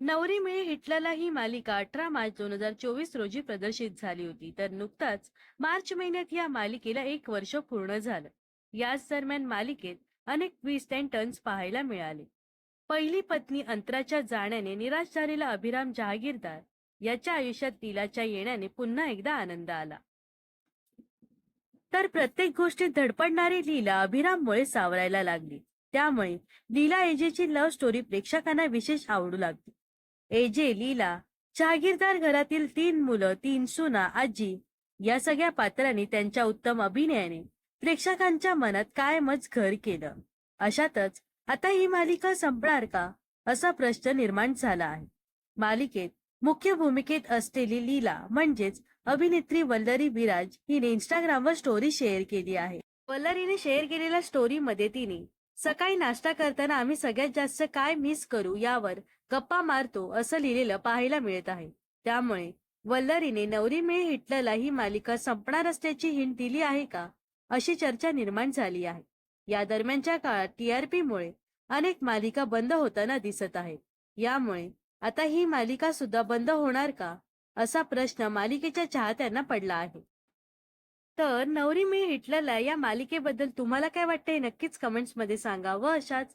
नवरी मिळे हिटलरला ही मालिका अठरा मार्च दोन हजार चोवीस रोजी प्रदर्शित झाली होती. तर नुकताच मार्च महिन्यात या मालिकेला एक वर्ष पूर्ण झालं. याच दरम्यान मालिकेत अनेक ट्विस्ट अँड टर्न्स पाहायला मिळाले. पहिली पत्नी अंतराच्या जाण्याने निराश झालेला अभिराम जहागीरदार याच्या आयुष्यात तिलाच्या येण्याने पुन्हा एकदा आनंद आला. तर प्रत्येक गोष्टीत धडपडणारी लीला अभिराममुळे सावरायला लागली. त्यामुळे लीला एजेची लव्ह स्टोरी प्रेक्षकांना विशेष आवडू लागली. एजे लीला जहागीरदार घरातील तीन मुलं तीन सुना आजी या सगळ्या पात्रांनी त्यांच्या उत्तम अभिनयाने प्रेक्षकांच्या मनात कायमच घर केलं. अशातच आता ही मालिका संपणार का असा प्रश्न निर्माण झाला आहे. मालिकेत मुख्य भूमिकेत असलेली लीला म्हणजेच अभिनेत्री वल्लरी विराज हिने इंस्टाग्रामवर स्टोरी शेअर केली आहे. वल्लरीने शेअर केलेल्या स्टोरीमध्ये तिने सकाळी नाश्ता करताना आम्ही सगळ्यात जास्त काय मिस करू यावर गप्पा मारतो असं लिहिलेलं पाहायला मिळत आहे. त्यामुळे वल्लरीने नवरी मिळे हिटलरला ही मालिका संपणार असल्याची हिंट दिली आहे का अशी चर्चा निर्माण झाली आहे. या दरम्यानच्या काळात टीआरपी मुळे अनेक मालिका बंद होताना दिसत आहेत यामुळे आता ही मालिका सुद्धा बंद होणार का असा प्रश्न मालिकेच्या चाहत्यांना पडला आहे. तर नवरी मी हिटलरला या मालिकेबद्दल तुम्हाला काय वाटतंय नक्कीच कमेंट्समध्ये सांगा व अशाच